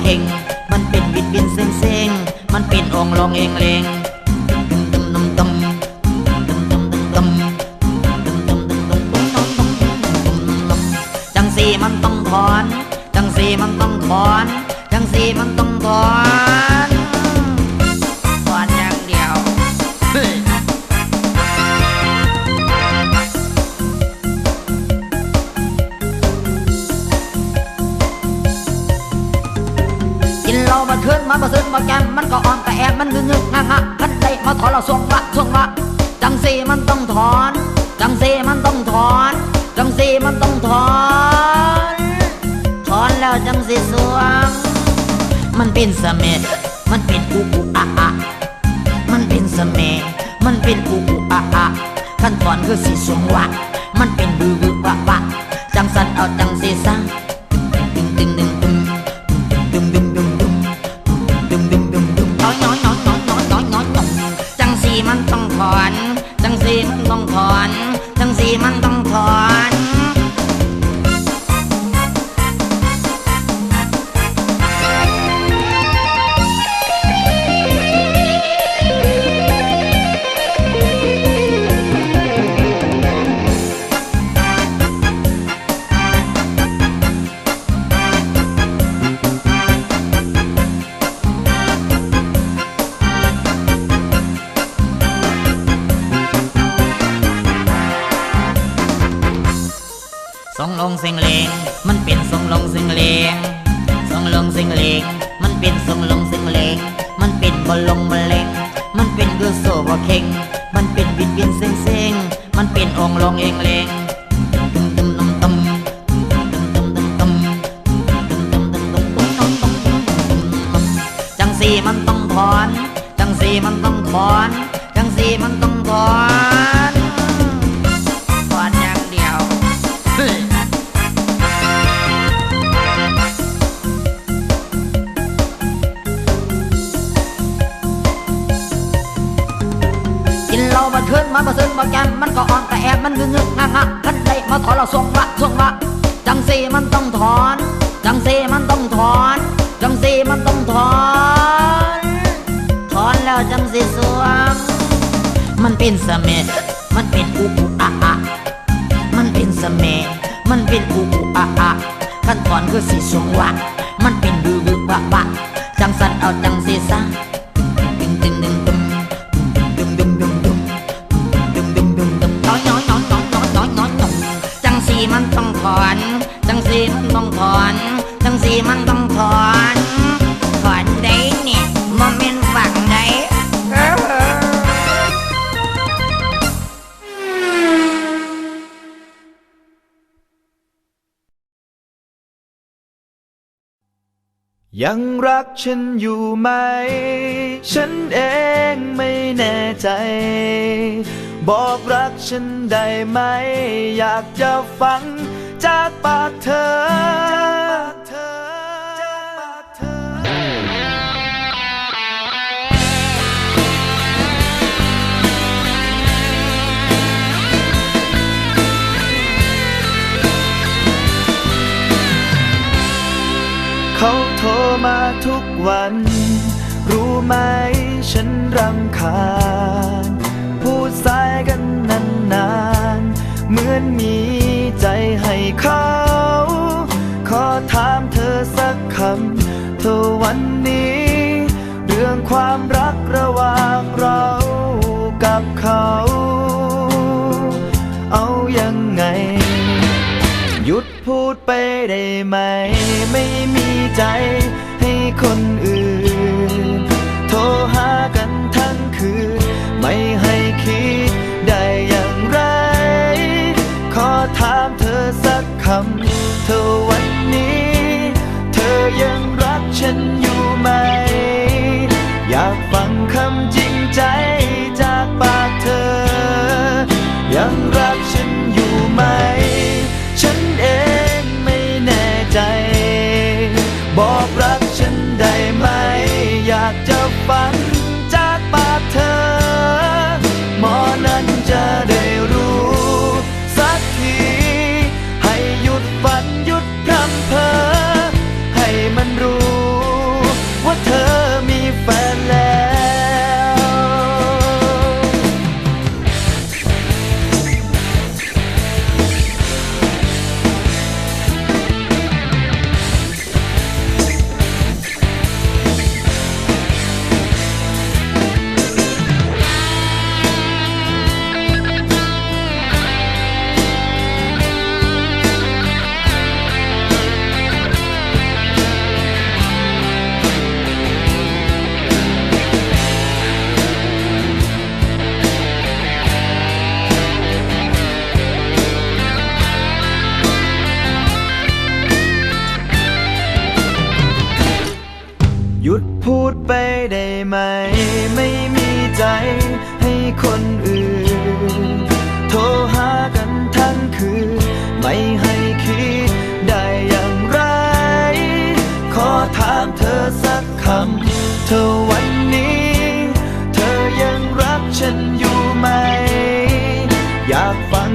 เข่ง มันเป็นวิดเบียนเซ็งเซ็งมันเป็นองลองเองเลงตึมตึมตึมตึมตึมตึมตึมตึมตึมตึมตึมตึมตึมตึมตึมจังสีมันต้องถอน จังสีมันต้องถอน จังสีมันต้องถอน จังสีมันต้องถอน ถอนแล้วจังสีสวง มันเป็นเสม็ดมันเป็นอุกุอะอะมันเป็นเสม็ดมันเป็นอุกุอะอะขั้นตอนคือสีสวงวะ มันเป็นบือบือวะวะจังสันเอาจังสีซะตึงตึงตึงตึง ถอนจังสีมันต้องถอนจังสีมันต้องถอนถอนอย่างเดียวเฮ้ยกินเหล้ามาคืนมาบ่ซึนมาแกมมันก็อ่อนแต่แอบมันงึกงึกงักงักคันได้มาถอนเราส่งวะส่งวะจังสีมันต้องถอนจังสีมันต้องถอนจังสีมันต้องถอน แล้วจังสิสวง มันเป็นเสม็ดมันเป็นอุกุอะอะมันเป็นเสม็ดมันเป็นอุกุอะอะขั้นตอนคือสีสวงวะมันเป็นบือบือวะบะจังสันเอาจังสีซะ ยังรักฉันอยู่ไหม ฉันเองไม่แน่ใจ บอกรักฉันได้ไหม อยากจะฟังจากปากเธอ วัน รู้ไหมฉันรำคาญ พูดสายกันนานๆเหมือนมีใจให้เขา ขอถามเธอสักคำ เธอวันนี้ เรื่องความรักระหว่างเรากับเขา เอายังไง หยุดพูดไปได้ไหม ไม่มีใจ chân พูดไปได้ไหม ไม่มีใจให้คนอื่น โทรหากันทั้งคืน ไม่ให้คิดได้อย่างไร ขอถามเธอสักคำ เธอวันนี้ เธอยังรักฉันอยู่ไหม อยากฟัง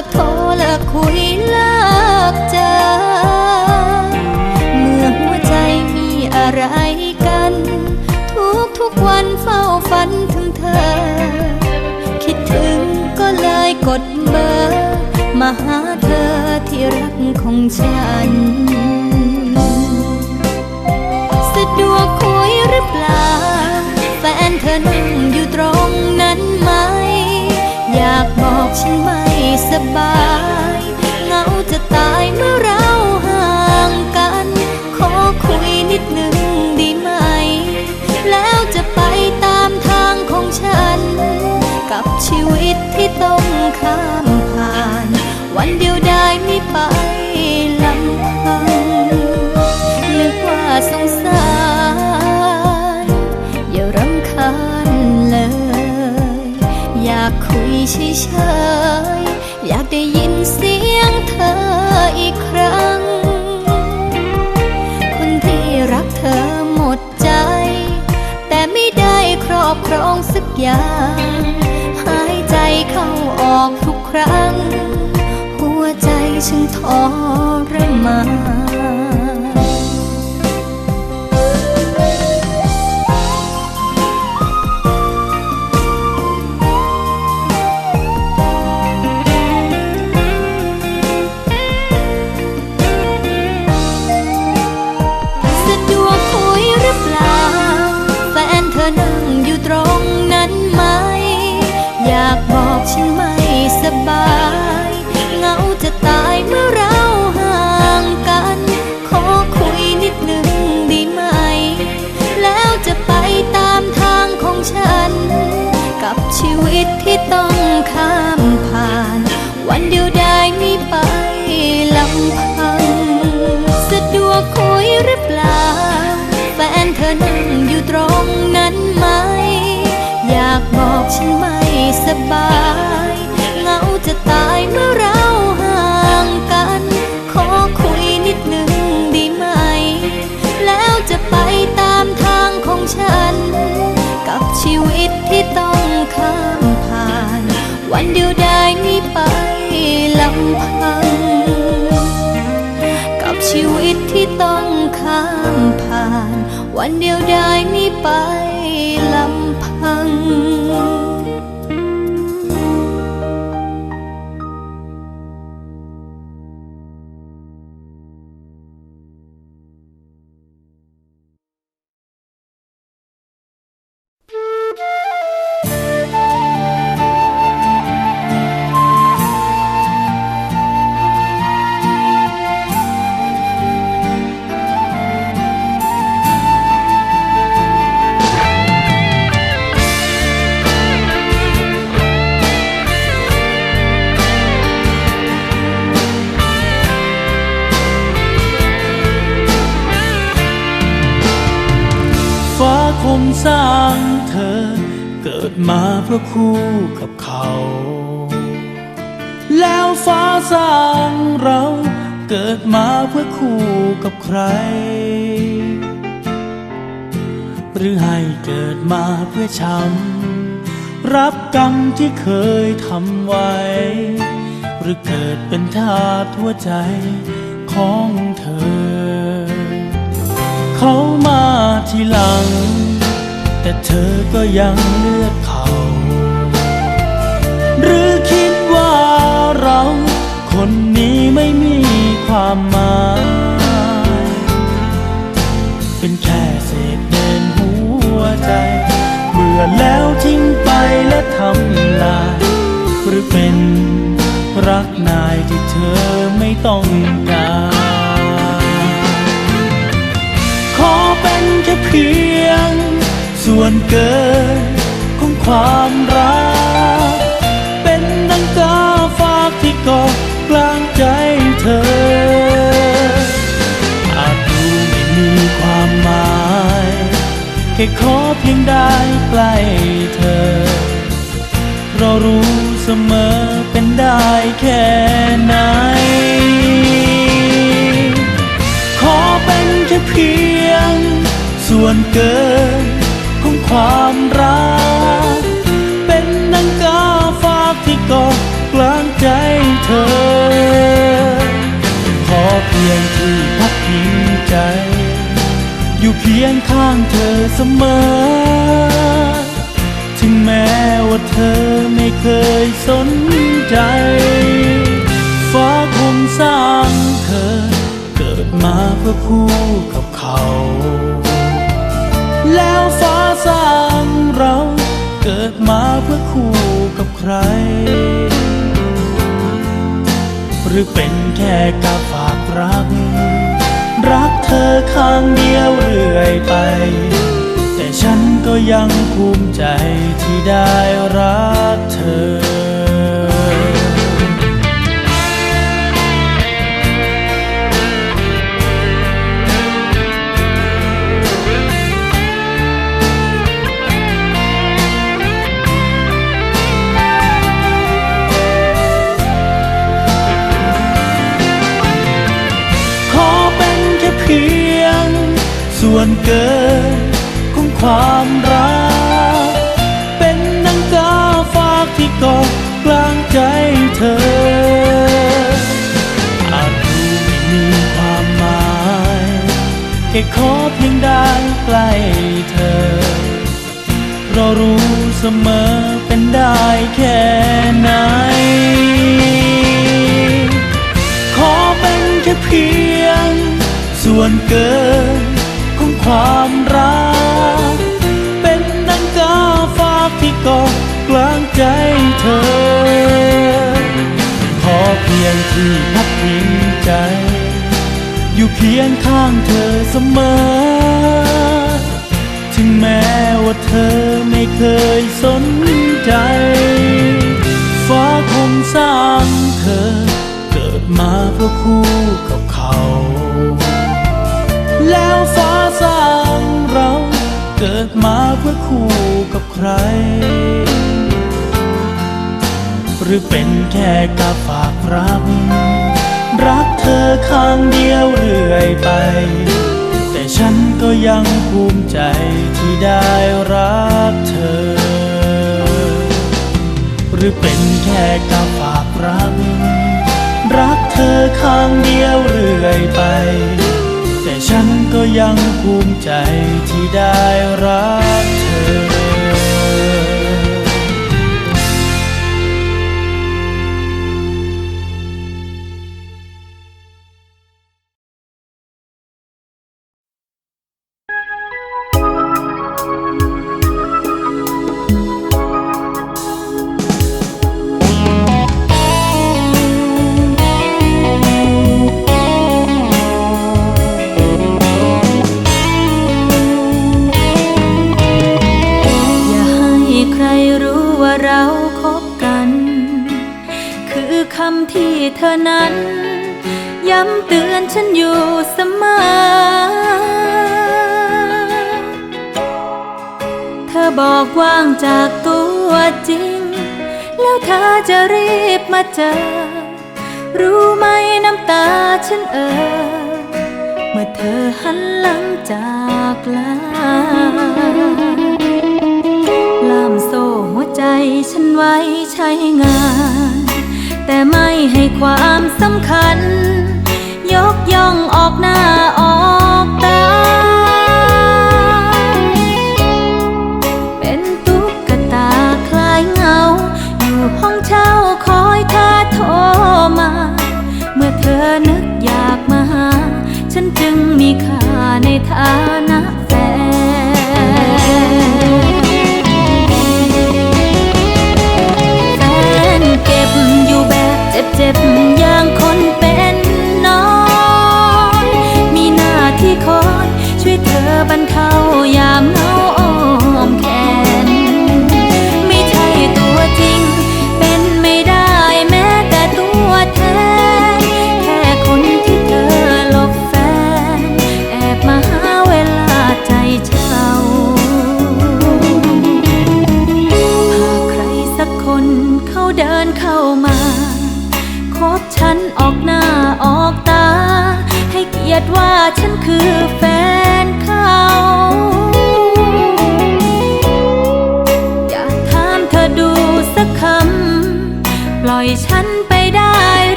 กโทรเลิกคุยเลิกเจอ เมื่อหัวใจมีอะไรกัน ทุกทุกวันเฝ้าฝันถึงเธอ คิดถึงก็เลยกดเบอร์ มาหาเธอที่รักของฉัน สะดวกคุยหรือเปล่า แฟนเธอนั่งอยู่ตรงนั้นไหม อยากบอกฉันไหม สบาย เหงาจะตายเมื่อไร ฉันทรมาน ฉันไม่สบายเหงาจะตายเมื่อเราห่างกัน ขอคุยนิดนึงดีไหม แล้วจะไปตามทางของฉัน กับชีวิตที่ต้องข้ามผ่าน วันเดียวได้นี้ไปลำพัง กับชีวิตที่ต้องข้ามผ่าน วันเดียวได้นี้ไปลำพัง สร้างเธอ เกิดมาเพื่อคู่กับเขา แล้วฟ้าสร้างเราเกิดมาเพื่อคู่กับใคร หรือให้เกิดมาเพื่อช้ำรับกรรมที่เคยทำไว้ หรือเกิดเป็นทาสหัวใจของเธอ เขามาทีหลัง แต่เธอก็ยังเลือกเขา หรือคิดว่าเรา คนนี้ไม่มีความหมาย เป็นแค่เศษเดินหัวใจเบื่อแล้วทิ้งไปและทำลาย หรือเป็นรักนายที่เธอไม่ต้องการ ขอเป็นแค่เพียง ส่วนเกินของความรัก ใจ อยู่เคียงข้างเธอเสมอ ถึงแม้ว่าเธอไม่เคยสนใจ ฟ้าคงสร้างเธอ เกิดมาเพื่อคู่กับเขา แล้วฟ้าสร้างเรา เกิดมาเพื่อคู่กับใครหรือเป็นแค่กาฝากรัก อข้างเดียวเรื่อยไป แต่ฉันก็ยังภูมิใจที่ได้รักเธอ เรารู้เสมอเป็นได้แค่ไหน ขอเป็นแค่เพียง ส่วนเกินของความรัก เป็นดังกาฝากที่กาะกลางใจเธอ ขอเพียงที่พักพิงใจ อยู่เคียงข้างเธอเสมอ แม้ว่าเธอไม่เคยสนใจ ฟ้าคงสร้างเธอ เกิดมาเพื่อคู่กับเขา แล้วฟ้าสร้างเรา เกิดมาเพื่อคู่กับใคร หรือเป็นแค่กาฝากรักรักเธอข้างเดียวเรื่อยไป็ยังภูมิใจที่ได้รักเธอ หรือเป็นแค่กาฝากรัก รักเธอข้างเดียวเรื่อยไป แต่ฉันก็ยังภูมิใจที่ได้รักเธอ ว่างจากตัวจริง แล้วเธอจะรีบมาเจอ รู้ไหมน้ำตาฉันเออเมื่อเธอหันหลังจากลาลามโซ่หัวใจฉันไว้ใช้งาน แต่ไม่ให้ความสำคัญ ยกย่องออกหน้าออก